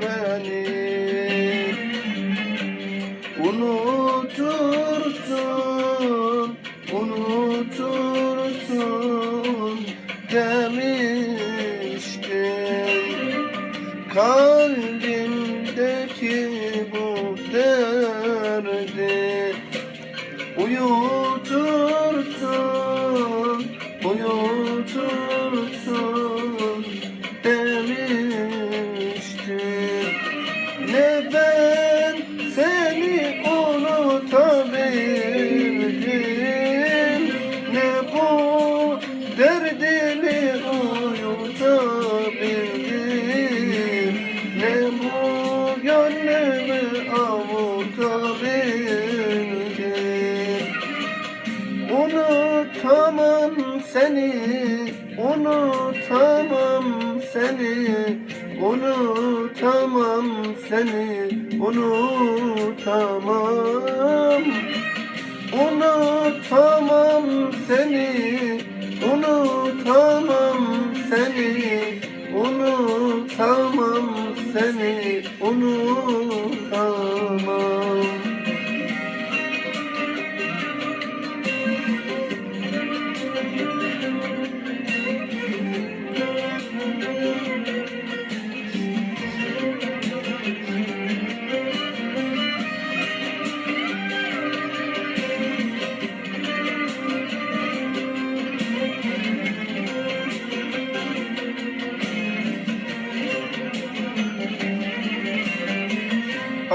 beni. Unutursun, unutursun demiştin Kalbimdeki bu derdi Uyutursun, Ne ben seni unutabildim Ne bu derdimi uyutabildim Ne bu gönlümü avutabildim Unutamam seni, unutamam seni, unutamam seni, unutamam. Unutamam seni,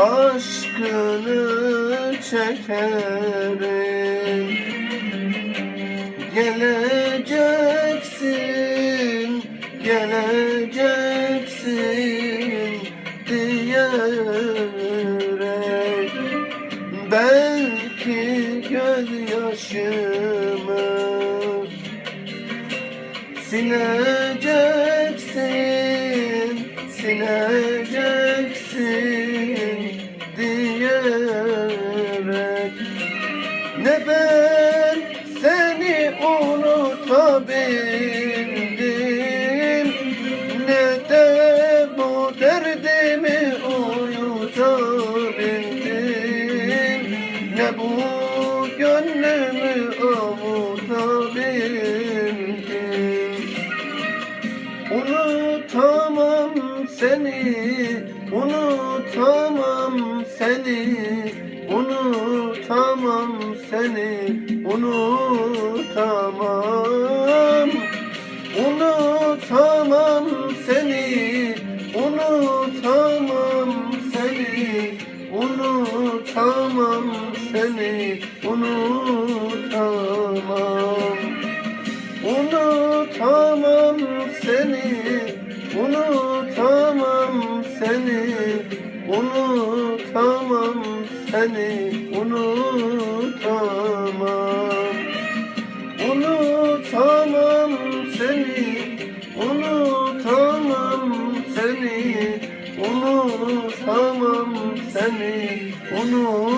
aşkını çekerim. Geleceksin, geleceksin diyerek. Belki gözyaşımı Sileceksin, sileceksin unutabildim Ne de bu derdimi uyutabildim Ne bu gönlümü avutabildim Unutamam seni, unutamam seni, unutamam seni, unutamam. Unutamam seni, unutamam seni, unutamam. Unutamam seni, unutamam seni, unutamam seni, unutamam.